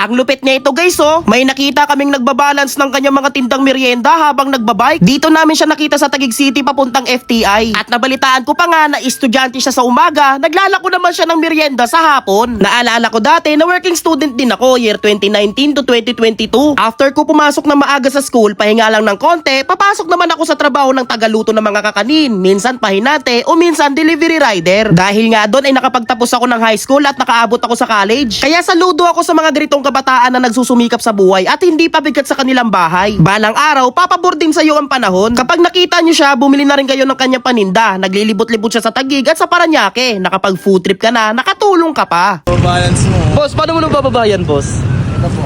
Ang lupit niya ito guys oh. May nakita kaming nagbabalance ng kanyang mga tindang merienda habang nagbabike. Dito namin siya nakita sa Taguig City papuntang FTI. At nabalitaan ko pa nga na estudyante siya sa umaga, naglalako naman siya ng merienda sa hapon. Naalala ko dati na working student din ako year 2019 to 2022. After ko pumasok na maaga sa school, pahinga lang ng konti, papasok naman ako sa trabaho ng tagaluto ng mga kakanin. Minsan pahinate o minsan delivery rider. Dahil nga doon ay nakapagtapos ako ng high school at nakaabot ako sa college. Kaya saludo ako sa mga ganitong kabataan na nagsusumikap sa buhay at hindi pabigat sa kanilang bahay. Balang araw, papabor din sa iyo ang panahon. Kapag nakita nyo siya, bumili na rin kayo ng kanyang paninda. Naglilibot-libot siya sa Tagig at sa Paranaque. Nakapag food trip ka na, nakatulong ka pa. balance mo. Boss, paano mo nung bababayan, boss? Ito po.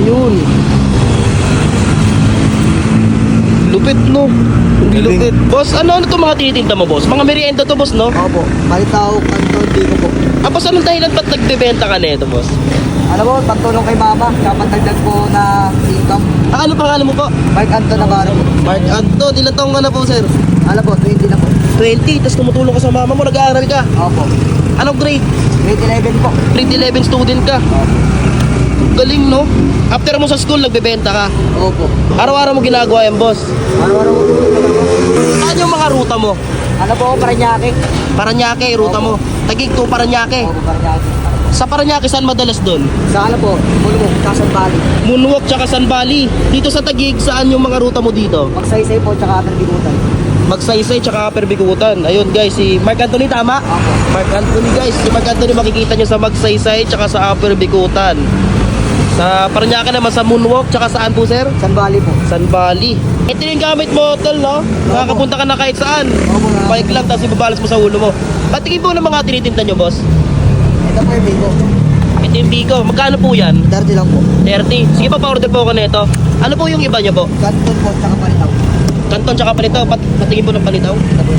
Ayun. Lupit, no? Hindi Galing. lupit. Boss, ano ano to mga tinitinda mo, boss? Mga merienda to, boss, no? Opo. Malitaw, kanto, di ko po. Ah, boss, anong dahilan ba't nagbebenta ka nito, boss? Alam mo, pagtulong kay mama, dapat dagdag po na income. Ah, ano pangalan mo po? Mark Anton Navarro po. Mark Anto, ilang taong ka na po, sir? Alam po, 20 na po. 20, tapos tumutulong ka sa mama mo, nag-aaral ka. Opo. Anong grade? Grade 11 po. Grade 11 student ka. Opo. Galing, no? After mo sa school, nagbebenta ka. Opo. Araw-araw mo ginagawa yan, boss. Araw-araw ko. Saan yung mga ruta mo? Ano po, Paranaque? Paranaque, ruta mo. Tagig to Paranaque. Opo, Paranaque. Sa Paranaque, saan madalas doon? Sa ano po, Bulmo, Quezon Valley. Moonwalk tsaka San Valley. Dito sa Tagig, saan yung mga ruta mo dito? Magsaysay po, tsaka Atalbigutan. Magsaysay tsaka Perbikutan. Ayun guys, si Mark Anthony tama? Opo. Mark Anthony guys, si Mark Anthony makikita nyo sa Magsaysay tsaka sa Upper Bikutan. Sa Paranaque naman sa Moonwalk tsaka saan po sir? San Valley po. San Valley. Ito yung gamit mo hotel no? Nakakapunta ka na kahit saan. Opo na. Bike lang tapos ibabalas mo sa ulo mo. Patingin po ng mga tinitinda nyo boss. Ito po yung Bigo. Ito yung Biko. Magkano po yan? 30 lang po. 30. Sige pa, pa-order po ako nito. Ano po yung iba nyo po? Kanton po, tsaka Palitaw. Kanton tsaka panitaw. Pat patingin po ng panitaw. Ito po.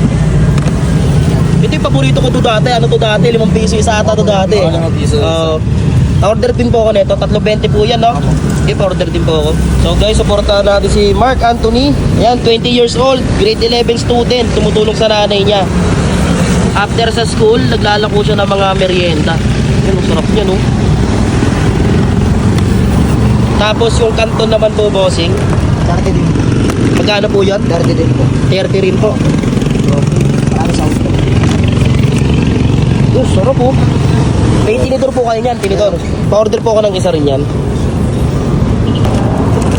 Ito yung paborito ko to dati. Ano to dati? Limang piso isa ata to dati. Oo, limang piso isa. Oo. Order din po ako nito. Tatlo 20 po yan, no? Okay, pa-order din po ako. So guys, supportahan natin si Mark Anthony. Ayan, 20 years old. Grade 11 student. Tumutulong sa nanay niya. After sa school, naglalako siya ng mga merienda. Yan, sarap niya, no? Tapos yung kanton naman po, bossing. 30 din. Magkano po yan? 30 din po. 30 rin po. Marami sa auto. Oh, sarap po. May tinidor po kayo niyan, tinidor. Pa-order po ako ng isa rin yan.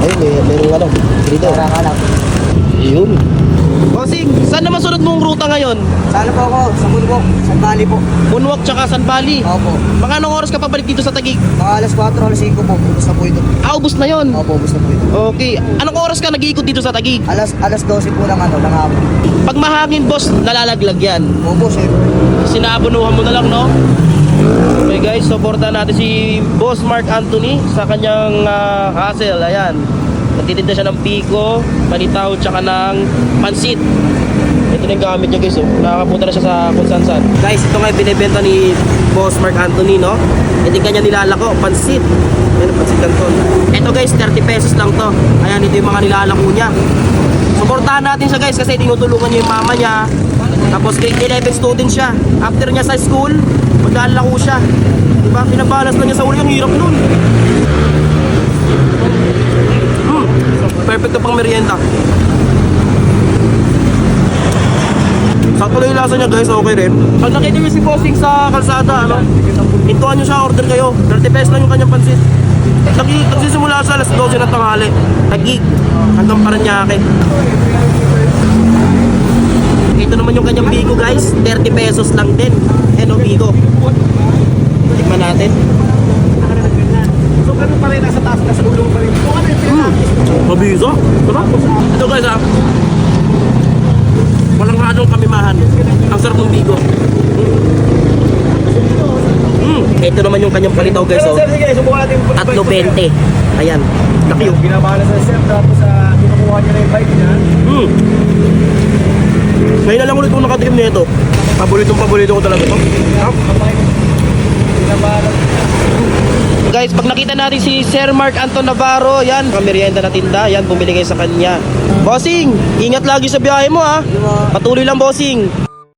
Ay, may, merong ano, tinidor. Yun. Bossing, saan naman sunod mong ruta ngayon? Saan po ako? Sa Bulmo, San Valley po. Moonwalk tsaka San Valley. Opo. Mga anong oras ka pabalik dito sa Tagig? Mga alas 4, alas 5 po. Ubus na po ito. Ah, ubus na yon. Opo, ubus na po ito. Okay. Anong oras ka nag-iikot dito sa Tagig? Alas, alas 12 po ng ano, ng hapon. Pag mahangin, boss, nalalaglag yan. Opo, syempre. Sinabunuhan mo na lang, no? Supportan natin si Boss Mark Anthony sa kanyang ah, hustle. Ayan. Nagtitinda siya ng piko, panitaw, tsaka ng pansit. Ito na yung gamit niya guys. Oh. Nakakapunta na siya sa kung. Guys, ito nga yung binibenta ni Boss Mark Anthony, no? Ito kanya nilalako, pansit. Ayan, pansit canton. Ito guys, 30 pesos lang to. Ayan, ito yung mga nilalako niya. Suportahan natin siya guys kasi tinutulungan niya yung mama niya. Tapos grade 11 student siya. After niya sa school, maglalako siya. Diba? Pinabalas lang niya sa ulo. Ang hirap nun. Hmm. Perfect na pang merienda. Sakto lang yung lasa niya guys, okay rin. Pag nakita niyo si Bossing sa kalsada, ano, hintuan niyo siya, order kayo. 30 pesos lang yung kanyang pansit. Nag nagsisimula sa alas 12 ng tanghali. Tagig. Hanggang Paranaque. Ito naman yung kanyang bigo guys. 30 pesos lang din. Yan o bigo. Tikman natin. So, ganun pa rin, nasa taas, nasa ulong pa rin. So, ano yung Hmm. Mabiso. Sarap. Ito guys ah. Walang halong kamimahan. Ang sarap ng bigo. Hmm. Ito naman yung kanyang palitaw guys oh. Tatlo 20. Ayan. Laki oh. Binabahala sa sir, tapos sa kinukuha niya na yung bike niya. Hmm. Ngayon na lang ulit kung nakatikim nito. Paboritong paborito ko talaga to. Guys, pag nakita natin si Sir Mark Anton Navarro, yan, pamerienda na tinda, yan, bumili kayo sa kanya. Bossing, ingat lagi sa biyahe mo ha. Patuloy lang, bossing.